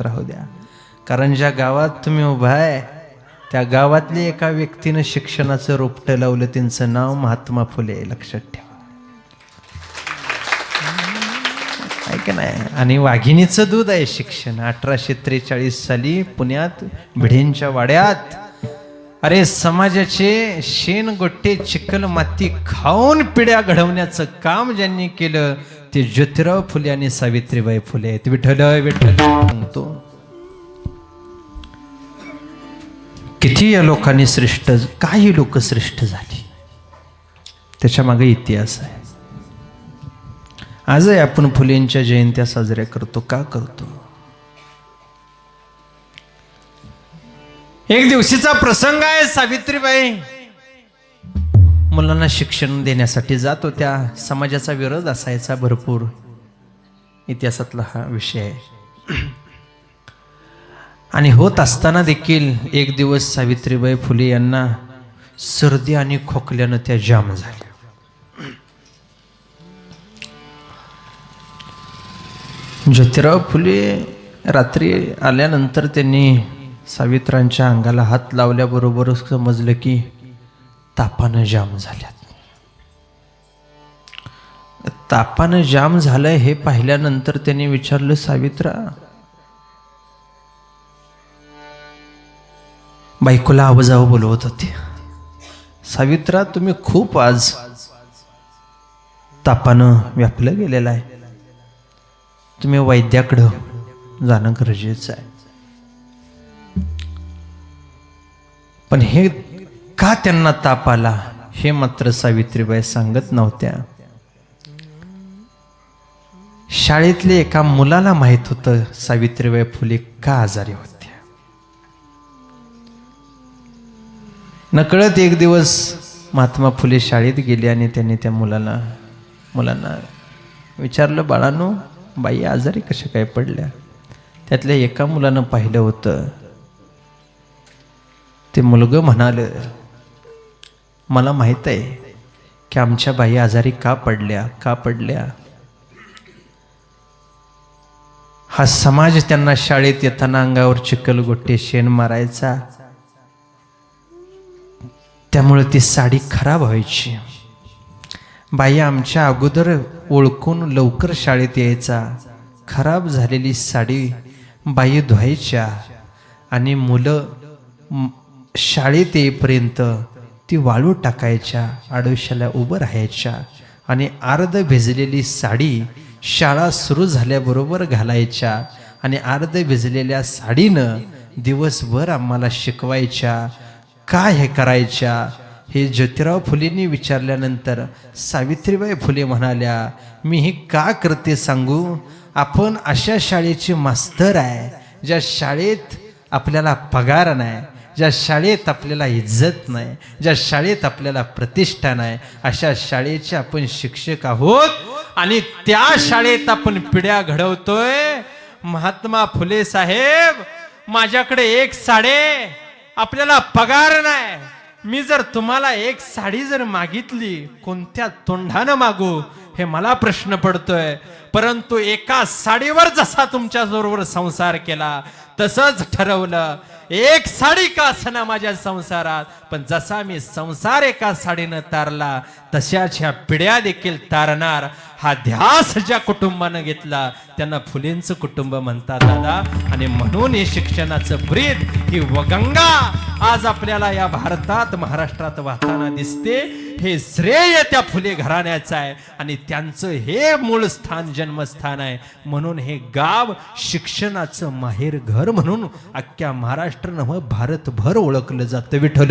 राहू द्या. कारण ज्या गावात तुम्ही उभा आहे त्या गावातल्या एका व्यक्तीनं शिक्षणाचं रोपटं लावलं त्यांचं नाव महात्मा फुले लक्षात ठेवा. नाही? आणि वाघिणीचं दूध आहे शिक्षण. अठराशे त्रेचाळीस साली पुण्यात भिडेंच्या वाड्यात अरे समाजाचे शेण गोट्टे चिखल माती खाऊन पिढ्या घडवण्याचं काम ज्यांनी केलं ते ज्योतिराव फुले आणि सावित्रीबाई फुले आहेत. विठ्ठल विठ्ठल. सांगतो. किती या लोकांनी श्रेष्ठ काही लोक श्रेष्ठ झाली. त्याच्यामागे इतिहास आहे. आजही आपण फुलेंच्या जयंत्या साजऱ्या करतो. का करतो? एक दिवशीचा प्रसंग आहे सावित्रीबाई. मुलांना शिक्षण देण्यासाठी जातो त्या समाजाचा विरोध असायचा भरपूर. इतिहासातला हा विषय. आहे आणि होत असताना देखील एक दिवस सावित्रीबाई फुले यांना सर्दी आणि खोकल्यानं त्या जाम झाल्या. ज्योतिराव फुले रात्री आल्यानंतर त्यांनी सावित्रांच्या अंगाला हात लावल्याबरोबरच समजलं की तापानं जाम झाल्यात. तापानं जाम झालंय हे पाहिल्यानंतर त्यांनी विचारलं सावित्रा बायकोला आवाजावं बोलवत होते. सावित्रा तुम्ही खूप आज तापानं व्यापलं गेलेलं आहे. तुम्ही वैद्याकडं जाणं गरजेचं आहे. पण हे का त्यांना ताप आला? हे मात्र सावित्रीबाई सांगत नव्हत्या. शाळेतले एका मुलाला माहीत होतं सावित्रीबाई फुले का आजारी होत्या. नकळत एक दिवस महात्मा फुले शाळेत गेले आणि त्यांनी त्या मुलाला मुलांना विचारलं बाळानो बाई आजारी कशा काय पडल्या? त्यातल्या एका मुलानं पाहिलं होतं. ते मुलगं म्हणालं मला माहीत आहे की आमच्या बाई आजारी का पडल्या का पडल्या? हा समाज त्यांना शाळेत येताना अंगावर चिखलगोट्टे शेण मारायचा. त्यामुळे ती साडी खराब व्हायची. बाई आमच्या अगोदर ओळखून लवकर शाळेत यायचा. खराब झालेली साडी बाई धुवायच्या आणि मुलं शाळेत येईपर्यंत ती वाळू टाकायच्या आडोशाला उभं राहायच्या आणि अर्ध भिजलेली साडी शाळा सुरू झाल्याबरोबर घालायच्या आणि अर्ध भिजलेल्या साडीनं दिवसभर आम्हाला शिकवायच्या काय हे करायच्या हे ज्योतिराव फुलेंनी विचारल्यानंतर सावित्रीबाई फुले म्हणाल्या मी हे का करते सांगू? आपण अशा शाळेचे मास्तर आहे ज्या शाळेत आपल्याला पगार नाही ज्या शाळेत आपल्याला इज्जत नाही ज्या शाळेत आपल्याला प्रतिष्ठा नाही अशा शाळेचे आपण शिक्षक आहोत आणि त्या शाळेत आपण पिढ्या घडवतोय. महात्मा फुले साहेब माझ्याकडे एक साडे आपल्याला पगार नाही. मी जर तुम्हाला एक साडी जर मागितली कोणत्या तोंडानं मागू? हे मला प्रश्न पडतोय. परंतु एका साडीवर जसा तुमच्या बरोबर संसार केला तसंच ठरवलं. एक साडी का असना माझ्या संसारात? पण जसा मी संसार एका साडीनं तारला तशाच ह्या पिढ्या देखील तारणार. हा ध्यास ज्या कुटुंबानं घेतला त्यांना फुलेंचं कुटुंब म्हणतात दादा. आणि म्हणून हे शिक्षणाचं प्रेत ही वगंगा आज आपल्याला या भारतात महाराष्ट्रात वाहताना दिसते. हे श्रेय त्या फुले घराण्याचं आहे. आणि त्यांचं हे मूळ स्थान जन्मस्थान आहे. म्हणून हे गाव शिक्षणाचं माहेर घर म्हणून अख्ख्या महाराष्ट्र नव भारतभर ओळखलं जातं. विठ्ठल